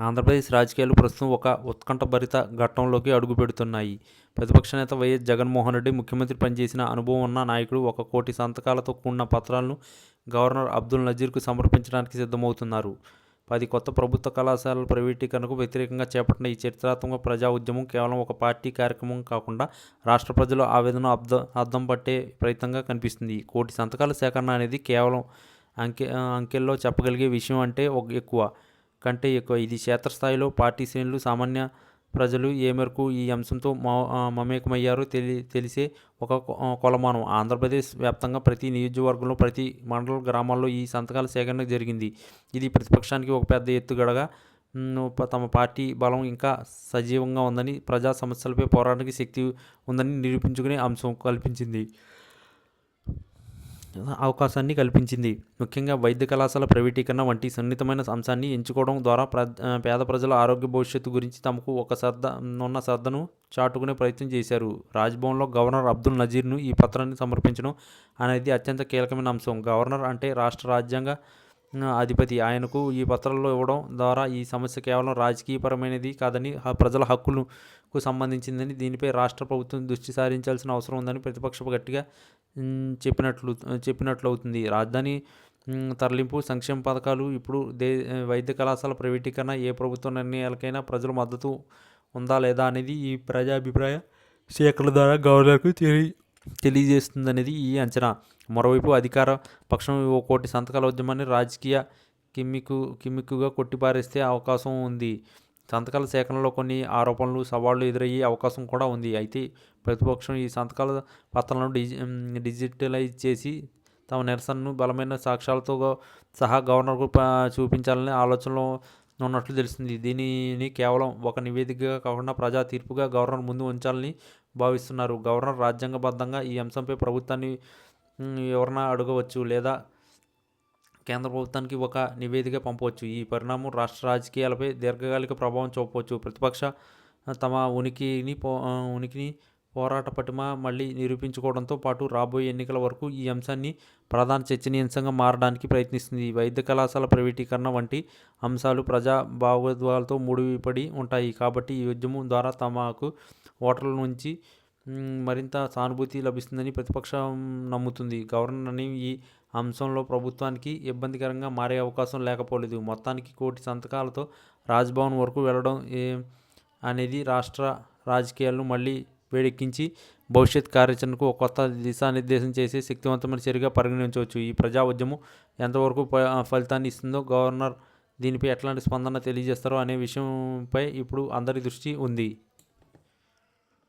ఆంధ్రప్రదేశ్ రాజకీయాలు ప్రస్తుతం ఒక ఉత్కంఠభరిత ఘట్టంలోకి అడుగుపెడుతున్నాయి. ప్రతిపక్ష నేత వైఎస్ జగన్మోహన్ రెడ్డి ముఖ్యమంత్రి పనిచేసిన అనుభవం ఉన్న నాయకుడు ఒక కోటి సంతకాలతో కూడిన పత్రాలను గవర్నర్ అబ్దుల్ నజీర్కు సమర్పించడానికి సిద్ధమవుతున్నారు. పది కొత్త ప్రభుత్వ కళాశాలల ప్రైవేటీకరణకు వ్యతిరేకంగా చేపట్టిన ఈ చరిత్రాత్మక ప్రజా ఉద్యమం కేవలం ఒక పార్టీ కార్యక్రమం కాకుండా రాష్ట్ర ప్రజల ఆవేదన అర్థం అద్దం పట్టే ప్రయత్నంగా కనిపిస్తుంది. కోటి సంతకాల సేకరణ అనేది కేవలం అంకె అంకెల్లో చెప్పగలిగే విషయం అంటే ఒక ఎక్కువ. కంటే ఎక్కువ. ఇది క్షేత్రస్థాయిలో పార్టీ శ్రేణులు సామాన్య ప్రజలు ఏ మేరకు ఈ అంశంతో మమేకమయ్యారో తెలి తెలిసే ఒక కొలమానం. ఆంధ్రప్రదేశ్ వ్యాప్తంగా ప్రతి నియోజకవర్గంలో ప్రతి మండల గ్రామాల్లో ఈ సంతకాల సేకరణ జరిగింది. ఇది ప్రతిపక్షానికి ఒక పెద్ద ఎత్తుగడగా తమ పార్టీ బలం ఇంకా సజీవంగా ఉందని ప్రజా సమస్యలపై పోరాటానికి శక్తి ఉందని నిరూపించుకునే అంశం కల్పించింది. అవకాశాన్ని కల్పించింది. ముఖ్యంగా వైద్య కళాశాల ప్రైవేటీకరణ వంటి సున్నితమైన అంశాన్ని ఎంచుకోవడం ద్వారా ప్ర పేద ప్రజల ఆరోగ్య భవిష్యత్తు గురించి తమకు ఒక శ్రద్ధ ఉన్న శ్రద్ధను చాటుకునే ప్రయత్నం చేశారు. రాజ్భవన్లో గవర్నర్ అబ్దుల్ నజీర్ను ఈ పత్రాన్ని సమర్పించడం అనేది అత్యంత కీలకమైన అంశం. గవర్నర్ అంటే రాష్ట్ర రాజ్యాంగ అధిపతి. ఆయనకు ఈ పత్రాల్లో ఇవ్వడం ద్వారా ఈ సమస్య కేవలం రాజకీయపరమైనది కాదని ప్రజల హక్కులకు సంబంధించిందని దీనిపై రాష్ట్ర ప్రభుత్వం దృష్టి సారించాల్సిన అవసరం ఉందని ప్రతిపక్ష గట్టిగా చెప్పినట్లు చెప్పినట్లు అవుతుంది రాజధాని తరలింపు సంక్షేమ పథకాలు ఇప్పుడు దే వైద్య కళాశాల ప్రైవేటీకరణ ఏ ప్రభుత్వ నిర్ణయాలకైనా ప్రజల మద్దతు ఉందా లేదా అనేది ఈ ప్రజాభిప్రాయ సేకరణ ద్వారా గవర్నర్కు తెలియ తెలియజేస్తుందనేది ఈ అంచనా. మరోవైపు అధికార పక్షం ఓ కోటి సంతకాల ఉద్యమాన్ని రాజకీయ కిమ్మికు కిమ్మిక్కుగా కొట్టిపారేస్తే అవకాశం ఉంది. సంతకాల సేకరణలో కొన్ని ఆరోపణలు సవాళ్ళు ఎదురయ్యే అవకాశం కూడా ఉంది. అయితే ప్రతిపక్షం ఈ సంతకాల పత్రాలను డిజి డిజిటలైజ్ చేసి తమ నిరసనను బలమైన సాక్ష్యాలతో సహా గవర్నర్కు చూపించాలనే ఆలోచనలో ఉన్నట్లు తెలుస్తుంది. దీనిని కేవలం ఒక నివేదికగా కాకుండా ప్రజా తీర్పుగా గవర్నర్ ముందు ఉంచాలని భావిస్తున్నారు. గవర్నర్ రాజ్యాంగబద్ధంగా ఈ అంశంపై ప్రభుత్వాన్ని ఎవరన్నా అడగవచ్చు లేదా కేంద్ర ప్రభుత్వానికి ఒక నివేదిక పంపవచ్చు. ఈ పరిణామం రాష్ట్ర రాజకీయాలపై దీర్ఘకాలిక ప్రభావం చూపవచ్చు. ప్రతిపక్ష తమ ఉనికిని పో ఉనికిని పోరాట పటిమ మళ్ళీ నిరూపించుకోవడంతో పాటు రాబోయే ఎన్నికల వరకు ఈ అంశాన్ని ప్రధాన చర్చనీయాంశంగా మారడానికి ప్రయత్నిస్తుంది. వైద్య కళాశాల ప్రైవేటీకరణ వంటి అంశాలు ప్రజా భావోద్వాలతో ముడిపడి ఉంటాయి. కాబట్టి ఈ ఉద్యమం ద్వారా తమకు ఓటర్ల నుంచి మరింత సానుభూతి లభిస్తుందని ప్రతిపక్షం నమ్ముతుంది. గవర్నర్ అని ఈ అంశంలో ప్రభుత్వానికి ఇబ్బందికరంగా మారే అవకాశం లేకపోలేదు. మొత్తానికి కోటి సంతకాలతో రాజ్భవన్ వరకు వెళ్ళడం అనేది రాష్ట్ర రాజకీయాలను మళ్ళీ వేడెక్కించి భవిష్యత్ కార్యాచరణకు ఒక కొత్త దిశానిర్దేశం చేసే శక్తివంతమైన చర్యగా పరిగణించవచ్చు. ఈ ప్రజా ఉద్యమం ఎంతవరకు ఫలితాన్ని ఇస్తుందో గవర్నర్ దీనిపై ఎట్లాంటి స్పందన తెలియజేస్తారో అనే విషయంపై ఇప్పుడు అందరి దృష్టి ఉంది.